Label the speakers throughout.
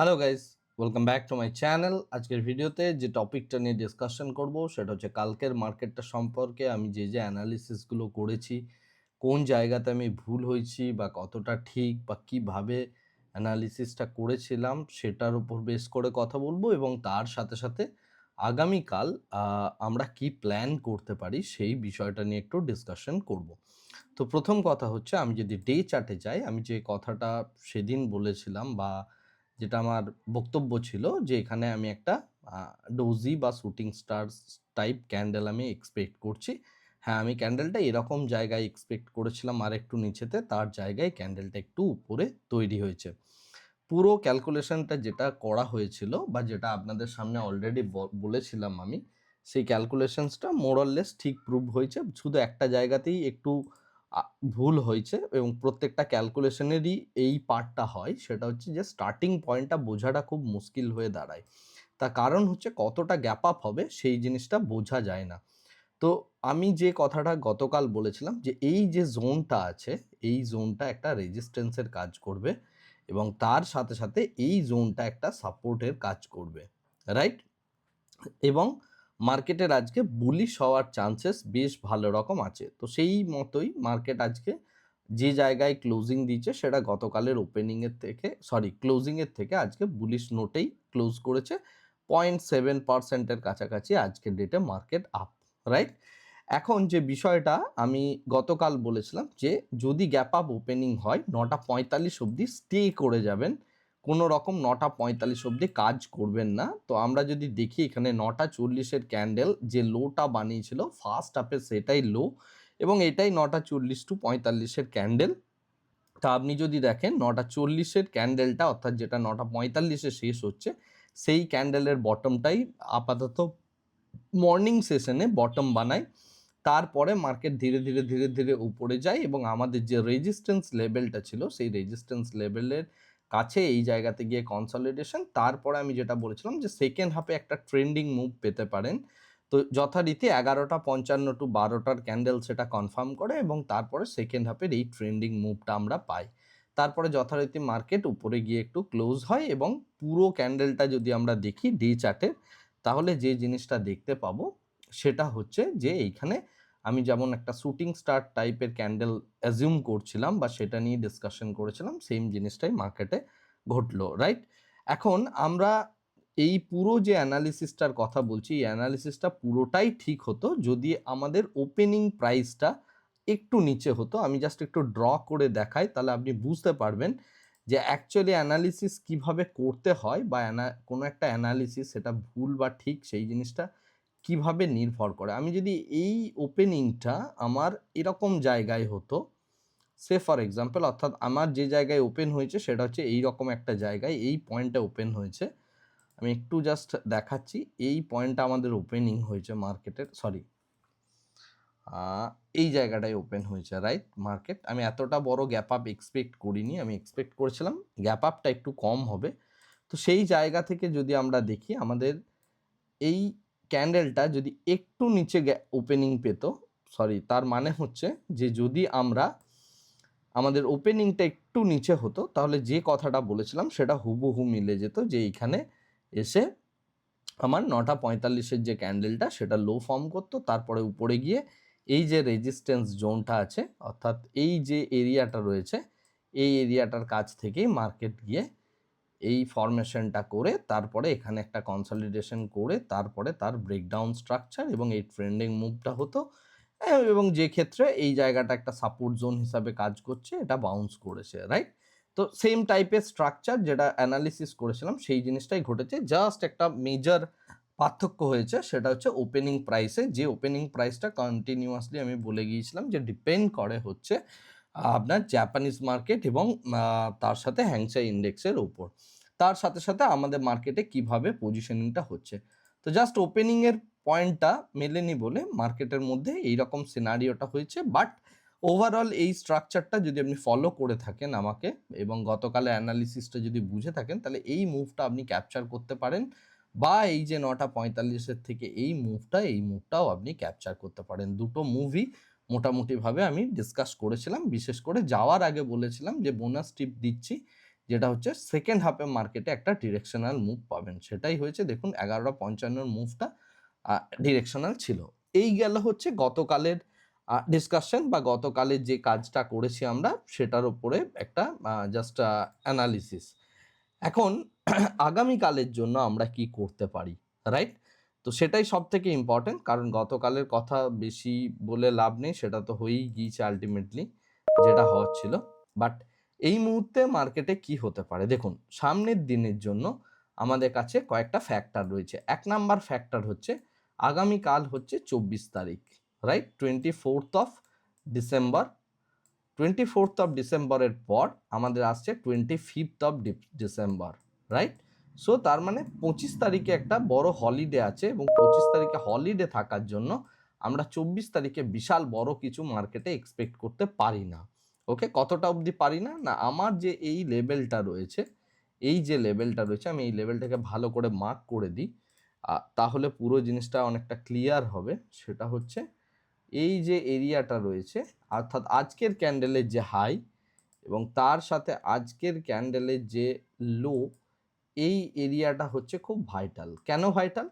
Speaker 1: Hello guys welcome back to my channel আজকের ভিডিওতে যে টপিকটা নিয়ে ডিসকাশন করব, সেটা হচ্ছে কালকের মার্কেটটা সম্পর্কে আমি যে যে অ্যানালিসিসগুলো করেছি, কোন জায়গাতে আমি ভুল হয়েছি বা কতটা ঠিক বা কীভাবে অ্যানালিসিসটা করেছিলাম, সেটার উপর বেস করে কথা বলব এবং তার সাথে সাথে আগামীকাল আমরা কি প্ল্যান করতে পারি সেই বিষয়টা নিয়ে একটু ডিসকাশন করব। তো প্রথম কথা হচ্ছে, আমি যদি ডে চার্টে যাই, আমি যে কথাটা সেদিন বলেছিলাম বা যেটা আমার বক্তব্য ছিল যে এখানে আমি একটা ডোজি বা শুটিং স্টার টাইপ ক্যান্ডেল আমি এক্সপেক্ট করছি। হ্যাঁ আমি ক্যান্ডেলটা এরকম জায়গায় এক্সপেক্ট করেছিলাম আর একটু নিচেতে, তার জায়গায় ক্যান্ডেলটা একটু উপরে তৈরি হয়েছে। পুরো ক্যালকুলেশনটা যেটা করা হয়েছিল বা যেটা আপনাদের সামনে অলরেডি বলেছিলাম আমি, সেই ক্যালকুলেশনসটা মোরললেস ঠিক প্রুভ হয়েছে। শুধু একটা জায়গাতেই একটু ভুল হয়েছে এবং প্রত্যেকটা ক্যালকুলেশনেরই এই পার্টটা হয়। সেটা হচ্ছে যে স্টার্টিং পয়েন্টটা বোঝাটা খুব মুশকিল হয়ে দাঁড়ায়। তার কারণ হচ্ছে কতটা গ্যাপ আপ হবে সেই জিনিসটা বোঝা যায় না। তো আমি যে কথাটা গতকাল বলেছিলাম যে এই যে জোনটা আছে, এই জোনটা একটা রেজিস্ট্যান্সের কাজ করবে এবং তার সাথে সাথে এই জোনটা একটা সাপোর্টের কাজ করবে রাইট এবং মার্কেটের আজকে বুলিশ হওয়ার চান্সেস বেশ ভালো রকম আছে। তো সেই মতোই মার্কেট আজকে যে জায়গায় ক্লোজিং দিচ্ছে সেটা গতকালের ওপেনিংয়ের থেকে সরি ক্লোজিংয়ের থেকে আজকে বুলিশ নোটেই ক্লোজ করেছে। পয়েন্ট সেভেন পার্সেন্টের কাছাকাছি আজকের ডেটে মার্কেট আপ রাইট এখন যে বিষয়টা আমি গতকাল বলেছিলাম যে যদি গ্যাপ আপ ওপেনিং হয়, নটা পঁয়তাল্লিশ অবধি স্টে করে যাবেন কোনো রকম নটা পঁয়তাল্লিশ অবধি কাজ করবেন না। তো আমরা যদি দেখি এখানে নটা চল্লিশের ক্যান্ডেল যে লোটা বানিয়েছিল ফার্স্ট আপে সেটাই লো এবং এটাই নটা চল্লিশ টু পঁয়তাল্লিশের ক্যান্ডেল তা আপনি যদি দেখেন, নটা চল্লিশের ক্যান্ডেলটা অর্থাৎ যেটা নটা পঁয়তাল্লিশে শেষ হচ্ছে, সেই ক্যান্ডেলের বটমটাই আপাতত মর্নিং সেশনে বটম বানায়। তারপরে মার্কেট ধীরে ধীরে ধীরে ধীরে উপরে যায় এবং আমাদের যে রেজিস্ট্যান্স লেভেলটা ছিল, সেই রেজিস্ট্যান্স লেভেলের কাছে এই জায়গাতে গিয়ে কনসলিডেশন তারপরে আমি যেটা বলেছিলাম যে সেকেন্ড হাফে একটা ট্রেন্ডিং মুভ পেতে পারেন। তো যথারীতি এগারোটা, পঞ্চান্ন টু বারোটার ক্যান্ডেল সেটা কনফার্ম করে এবং তারপরে সেকেন্ড হাফের এই ট্রেন্ডিং মুভটা আমরা পাই। তারপরে যথারীতি মার্কেট উপরে গিয়ে একটু ক্লোজ হয় এবং পুরো ক্যান্ডেলটা যদি আমরা দেখি ডে চার্টের তাহলে যে জিনিসটা দেখতে পাবো, সেটা হচ্ছে যে এইখানে আমি যেমন একটা শুটিং স্টার টাইপের ক্যান্ডেল অ্যাজিউম করছিলাম বা সেটা নিয়ে ডিসকাশন করেছিলাম সেম জিনিসটাই মার্কেটে ঘটলো রাইট এখন আমরা এই পুরো যে অ্যানালিসিসটার কথা বলছি, এই অ্যানালিসিসটা পুরোটাই ঠিক হতো যদি আমাদের ওপেনিং প্রাইসটা একটু নিচে হতো। আমি জাস্ট একটু ড্র করে দেখাই, তাহলে আপনি বুঝতে পারবেন যে অ্যাকচুয়ালি অ্যানালিসিস কীভাবে করতে হয় বা কোনো একটা অ্যানালিসিস সেটা ভুল বা ঠিক, সেই জিনিসটা কীভাবে নির্ভর করে? আমি যদি এই ওপেনিংটা আমার এরকম জায়গায় হতো, সে ফর এক্সাম্পল অর্থাৎ আমার যে জায়গায় ওপেন হয়েছে, সেটা হচ্ছে এই রকম একটা জায়গায় এই পয়েন্টটা ওপেন হয়েছে। আমি একটু জাস্ট দেখাচ্ছি, এই পয়েন্টটা আমাদের ওপেনিং হয়েছে মার্কেটের সরি এই জায়গাটায় ওপেন হয়েছে রাইট মার্কেট আমি এতটা বড় গ্যাপ আপ এক্সপেক্ট করিনি, আমি এক্সপেক্ট করেছিলাম গ্যাপ আপটা একটু কম হবে। তো সেই জায়গা থেকে যদি আমরা দেখি, আমাদের এই ক্যান্ডেলটা যদি একটু নিচে ওপেনিং পেত সরি তার মানে হচ্ছে যে যদি আমরা আমাদের ওপেনিংটা একটু নিচে হতো, তাহলে যে কথাটা বলেছিলাম সেটা হুবহু মিলে যেত যে এইখানে এসে আমার নটা পঁয়তাল্লিশের যে ক্যান্ডেলটা সেটা লো ফর্ম করতো, তারপরে উপরে গিয়ে এই যে রেজিস্ট্যান্স জোনটা আছে, অর্থাৎ এই যে এরিয়াটা রয়েছে, এই এরিয়াটার কাছ থেকেই মার্কেট গিয়ে এই ফরমেশনটা করে তারপরে এখানে একটা কনসলিডেশন করে তারপরে তার ব্রেকডাউন স্ট্রাকচার এবং এই ট্রেন্ডিং মুভটা হতো। এবং যে ক্ষেত্রে এই জায়গাটা একটা সাপোর্ট জোন হিসাবে কাজ করছে, এটা বাউন্স করেছে রাইট তো সেম টাইপের স্ট্রাকচার যেটা অ্যানালিসিস করেছিলাম, সেই জিনিসটাই ঘটেছে। জাস্ট একটা মেজর পার্থক্য হয়েছে, সেটা হচ্ছে ওপেনিং প্রাইসে যে ওপেনিং প্রাইসটা কন্টিনিউয়াসলি আমি বলে গিয়েছিলাম যে ডিপেন্ড করে হচ্ছে আপনার জাপানিজ মার্কেট এবং তার সাথে হ্যাংসা ইন্ডেক্সের উপর। তার সাথে সাথে আমাদের মার্কেটে কীভাবে পজিশনিংটা হচ্ছে। তো জাস্ট ওপেনিংয়ের পয়েন্টটা মেলেনি বলে মার্কেটের মধ্যে এই রকম সিনারিওটা হয়েছে। বাট ওভারঅল এই স্ট্রাকচারটা যদি আপনি ফলো করে থাকেন আমাকে এবং গতকালে অ্যানালিসিসটা যদি বুঝে থাকেন, তাহলে এই মুভটা আপনি ক্যাপচার করতে পারেন বা এই যে নটা পঁয়তাল্লিশের থেকে এই মুভটা এই মুভটাও আপনি ক্যাপচার করতে পারেন। দুটো মুভি মোটামুটিভাবে আমি ডিসকাস করেছিলাম। বিশেষ করে যাওয়ার আগে বলেছিলাম যে বোনাস টিপ দিচ্ছি। যেটা হচ্ছে সেকেন্ড হাফে মার্কেটে একটা ডিরেকশনাল মুভ পাবেন। সেটাই হয়েছে, দেখুন এগারোটা পঞ্চান্নর মুভটা ডিরেকশনাল ছিল। এই গেল হচ্ছে গতকালের ডিসকাশন বা গতকালের যে কাজটা করেছি আমরা, সেটার উপরে একটা জাস্ট অ্যানালিসিস এখন আগামীকালের জন্য আমরা কি করতে পারি রাইট তো সেটাই সব থেকে ইম্পর্টেন্ট কারণ গতকালের কথা বেশি বলে লাভ নেই, সেটা তো হয়েই গিয়েছে আলটিমেটলি যেটা হওয়ার ছিল। বাট এই মুহূর্তে মার্কেটে কি হতে পারে? দেখুন, সামনের দিনের জন্য আমাদের কাছে কয়েকটা ফ্যাক্টর রয়েছে। এক নাম্বার ফ্যাক্টর হচ্ছে, আগামীকাল হচ্ছে চব্বিশ তারিখ right twenty fourth of December twenty fourth of ডিসেম্বরের পর আমাদের আসছে twenty fifth of December right so তার মানে পঁচিশ তারিখে একটা বড় হলিডে আছে এবং পঁচিশ তারিখে হলিডে থাকার জন্য আমরা চব্বিশ তারিখে বিশাল বড় কিছু মার্কেটে এক্সপেক্ট করতে পারি না। ওকে? কতটা অবধি পারি না? না, আমার যে এই লেভেলটা রয়েছে, এই যে লেভেলটা রয়েছে, আমি এই লেভেলটাকে ভালো করে মার্ক করে দিই। তাহলে পুরো জিনিসটা অনেকটা ক্লিয়ার হবে। সেটা হচ্ছে, এই যে এরিয়াটা রয়েছে, অর্থাৎ আজকের ক্যান্ডেলের যে হাই এবং তার সাথে আজকের ক্যান্ডেলের যে লো এই এরিয়াটা হচ্ছে খুব ভাইটাল কেন ভাইটাল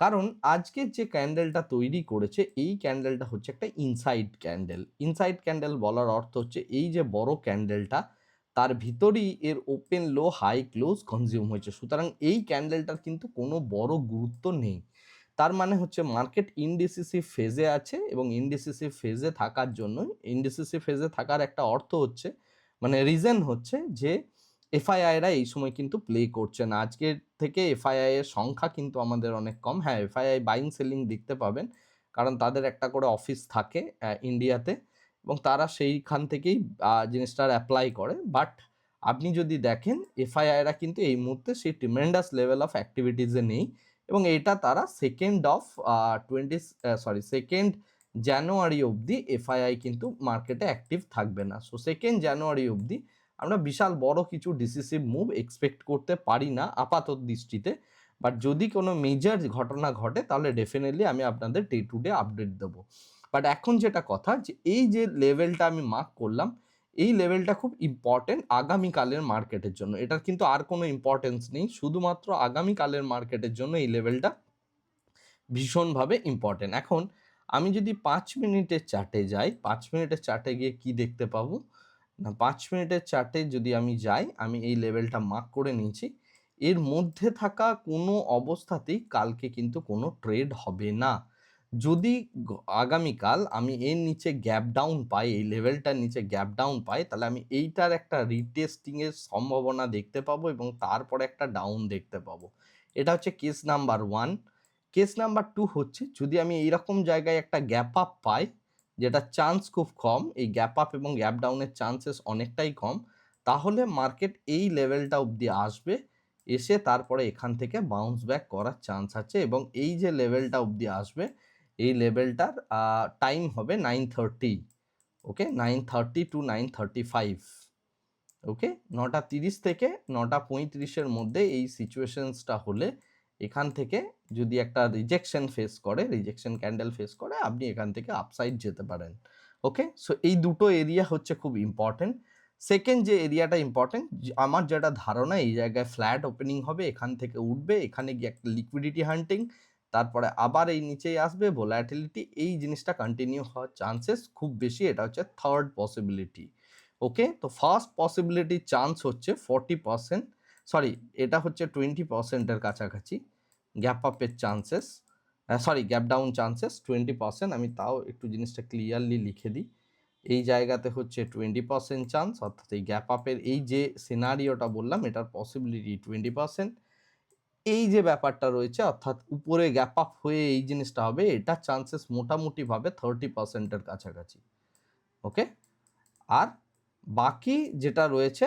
Speaker 1: কারণ আজকের যে ক্যান্ডেলটা তৈরি করেছে, এই ক্যান্ডেলটা হচ্ছে একটা ইনসাইড ক্যান্ডেল ইনসাইড ক্যান্ডেল বলার অর্থ হচ্ছে এই যে বড় ক্যান্ডেলটা, তার ভিতরেই এর open low high close consume হয়েছে। সুতরাং এই ক্যান্ডেলটার কিন্তু কোনো বড় গুরুত্ব নেই। তার মানে হচ্ছে মার্কেট ইনডিসিসিভ ফেজে আছে এবং ইনডিসিসিভ ফেজে থাকার জন্য ইনডিসিসিভ ফেজে থাকার একটা অর্থ হচ্ছে মানে রিজন হচ্ছে যে এফআইআইরা এই সময় কিন্তু প্লে করছে না। আজকের থেকে এফআইআই এর সংখ্যা কিন্তু আমাদের অনেক কম। হ্যাঁ এফআইআই বাইং সেলিং দেখতে পাবেন। কারণ তাদের একটা করে অফিস থাকে ইন্ডিয়াতে এবং তারা সেইখান থেকেই জিনিসটার অ্যাপ্লাই করে। বাট আপনি যদি দেখেন এফআইআইরা কিন্তু এই মুহূর্তে সেই ট্রিমেন্ডাস লেভেল অফ অ্যাক্টিভিটিসে নেই। এবং এটা তারা second of twenty sorry second January অবধি এফআইআই কিন্তু মার্কেটে অ্যাক্টিভ থাকবে না। সো সেকেন্ড জানুয়ারি অবধি আমরা বিশাল বড় কিছু ডিসিসিভ মুভ এক্সপেক্ট করতে পারি না আপাতত দৃষ্টিতে। বাট যদি কোনো মেজর ঘটনা ঘটে, তাহলে ডেফিনেটলি আমি আপনাদের ডে টু ডে আপডেট দেবো। বাট এখন যেটা কথা, যে এই যে লেভেলটা আমি মার্ক করলাম, এই লেভেলটা খুব ইম্পর্টেন্ট আগামীকালের মার্কেটের জন্য। এটার কিন্তু আর কোনো ইম্পর্টেন্স নেই। শুধুমাত্র আগামীকালের মার্কেটের জন্য এই লেভেলটা ভীষণভাবে ইম্পর্টেন্ট এখন আমি যদি পাঁচ মিনিটের চার্টে যাই, পাঁচ মিনিটের চার্টে গিয়ে কি দেখতে পাবো? না, পাঁচ মিনিটের চার্টে যদি আমি যাই, আমি এই লেভেলটা মার্ক করে নিয়েছি, এর মধ্যে থাকা কোনো অবস্থাতেই কালকে কিন্তু কোনো ট্রেড হবে না। যদি আগামীকাল আমি এর নিচে গ্যাপ ডাউন পাই, এই লেভেলটার নিচে গ্যাপ ডাউন পাই, তাহলে আমি এইটার একটা রিটেস্টিংয়ের সম্ভাবনা দেখতে পাবো এবং তারপরে একটা ডাউন দেখতে পাবো। এটা হচ্ছে case number one case number two হচ্ছে, যদি আমি এইরকম জায়গায় একটা গ্যাপ আপ পাই যেটা চান্স খুব কম, এই গ্যাপ আপ এবং গ্যাপ ডাউনের চান্সেস অনেকটাই কম, তাহলে মার্কেট এই লেভেলটা অবধি আসবে, এসে তারপরে এখান থেকে বাউন্স ব্যাক করার চান্স আছে এবং এই যে লেভেলটা অবধি আসবে, এই লেভেলটার টাইম হবে nine thirty okay nine thirty to nine thirty five okay নটা তিরিশ থেকে নটা পঁয়ত্রিশের মধ্যে এই সিচুয়েশনসটা হলে এখান থেকে যদি একটা রিজেকশন ফেস করে রিজেকশন ক্যান্ডেল ফেস করে, আপনি এখান থেকে আপসাইড যেতে পারেন। ওকে সো এই দুটো এরিয়া হচ্ছে খুব ইম্পর্টেন্ট সেকেন্ড যে এরিয়াটা ইম্পর্টেন্ট আমার যেটা ধারণা, এই জায়গায় ফ্ল্যাট ওপেনিং হবে, এখান থেকে উঠবে, এখানে গিয়ে একটা লিকুইডিটি হান্টিং তারপরে আবার এই নিচেই আসবে ভোলাটিলিটি এই জিনিসটা কন্টিনিউ হওয়ার চান্সেস খুব বেশি, এটা হচ্ছে থার্ড পসিবিলিটি ওকে তো ফার্স্ট পসিবিলিটি চান্স হচ্ছে ফর্টি পার্সেন্ট সরি এটা হচ্ছে টোয়েন্টি পার্সেন্টের কাছাকাছি। গ্যাপ আপের chances sorry gap down chances twenty percent আমি তাও একটু জিনিসটা ক্লিয়ারলি লিখে দিই। এই জায়গাতে হচ্ছে টোয়েন্টি পার্সেন্ট চান্স অর্থাৎ এই গ্যাপ আপের এই যে সিনারিওটা বললাম, এটার পসিবিলিটি টোয়েন্টি পার্সেন্ট এই যে ব্যাপারটা রয়েছে, অর্থাৎ উপরে গ্যাপ আপ হয়ে এই জিনিসটা হবে, এটা চান্সেস মোটামুটিভাবে থার্টি পার্সেন্টের কাছাকাছি। ওকে আর বাকি যেটা রয়েছে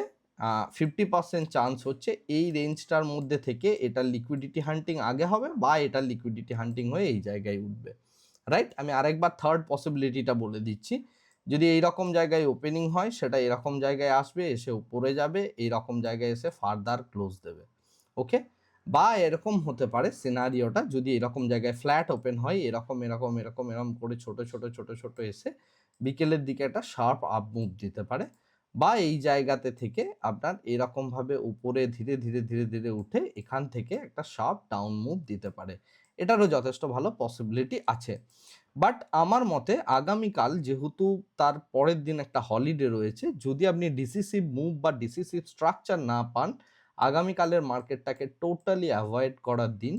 Speaker 1: ফিফটি পার্সেন্ট চান্স হচ্ছে এই রেঞ্জটার মধ্যে থেকে এটা লিকুইডিটি হান্টিং আগে হবে বা এটা লিকুইডিটি হান্টিং হয়ে এই জায়গায় উঠবে। রাইট আমি আরেকবার থার্ড পসিবিলিটিটা বলে দিচ্ছি। যদি এই রকম জায়গায় ওপেনিং হয়, সেটা এরকম জায়গায় আসবে, এসে উপরে যাবে এই রকম জায়গায় এসে ফার্দার ক্লোজ দেবে। ওকে বা এরকম হতে পারে সিনারিওটা যদি এরকম জায়গায় ফ্ল্যাট ওপেন হয়, এরকম এরকম এরকম এরকম করে ছোট ছোট ছোট ছোট এসে বিকেলের দিকে একটা শার্প আপ মুভ দিতে পারে। বা এই জায়গাতে থেকে আপনার এরকমভাবে উপরে ধীরে ধীরে ধীরে ধীরে উঠে এখান থেকে একটা শার্প ডাউন মুভ দিতে পারে। এটারও যথেষ্ট ভালো পসিবিলিটি আছে। বাট আমার মতে আগামীকাল যেহেতু তার পরের দিন একটা হলিডে রয়েছে, যদি আপনি ডিসিসিভ মুভ বা ডিসিসিভ স্ট্রাকচার না পান, আগামীকালের মার্কেটটাকে টোটালি অ্যাভয়েড করার দিন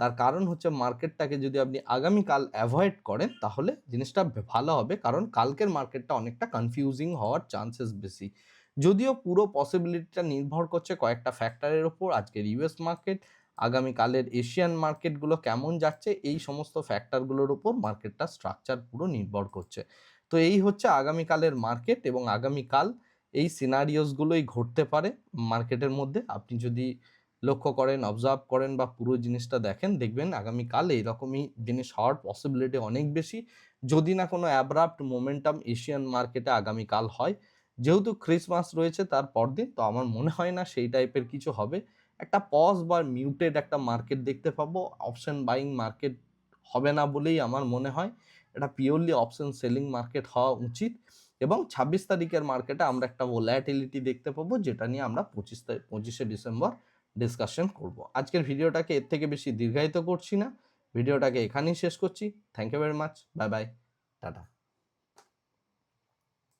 Speaker 1: তার কারণ হচ্ছে মার্কেটটাকে যদি আপনি আগামীকাল অ্যাভয়েড করেন, তাহলে জিনিসটা ভালো হবে। কারণ কালকের মার্কেটটা অনেকটা কনফিউজিং হওয়ার চান্সেস বেশি। যদিও পুরো পসিবিলিটিটা নির্ভর করছে কয়েকটা ফ্যাক্টরের ওপর। আজকের ইউএস মার্কেট আগামীকালের এশিয়ান মার্কেটগুলো কেমন যাচ্ছে, এই সমস্ত ফ্যাক্টরগুলোর উপর মার্কেটটা স্ট্রাকচার পুরো নির্ভর করছে। তো এই হচ্ছে আগামীকালের মার্কেট এবং আগামীকাল এই সিনারিওসগুলোই ঘটতে পারে। মার্কেটের মধ্যে আপনি যদি লক্ষ্য করেন অবজার্ভ করেন বা পুরো জিনিসটা দেখেন, দেখবেন আগামীকাল এইরকমই জিনিস হওয়ার পসিবিলিটি অনেক বেশি। যদি না কোনো অ্যাব্রাপ্ট মোমেন্টাম এশিয়ান মার্কেটে আগামীকাল হয়, যেহেতু ক্রিসমাস রয়েছে তার পরদিন, তো আমার মনে হয় না সেই টাইপের কিছু হবে। একটা পজ বা মিউটেড একটা মার্কেট দেখতে পাবো অপশন বাইং মার্কেট হবে না বলেই আমার মনে হয়। এটা পিওরলি অপশন সেলিং মার্কেট হওয়া উচিত এবং ছাব্বিশ তারিখের মার্কেটে আমরা একটা ভোলাটিলিটি দেখতে পাবো, যেটা নিয়ে আমরা পঁচিশ পঁচিশে ডিসেম্বর ডিসকাশন করব। আজকের ভিডিওটাকে এর থেকে বেশি দীর্ঘায়িত করছি না। ভিডিওটাকে এখানেই শেষ করছি। Thank you very much bye bye tata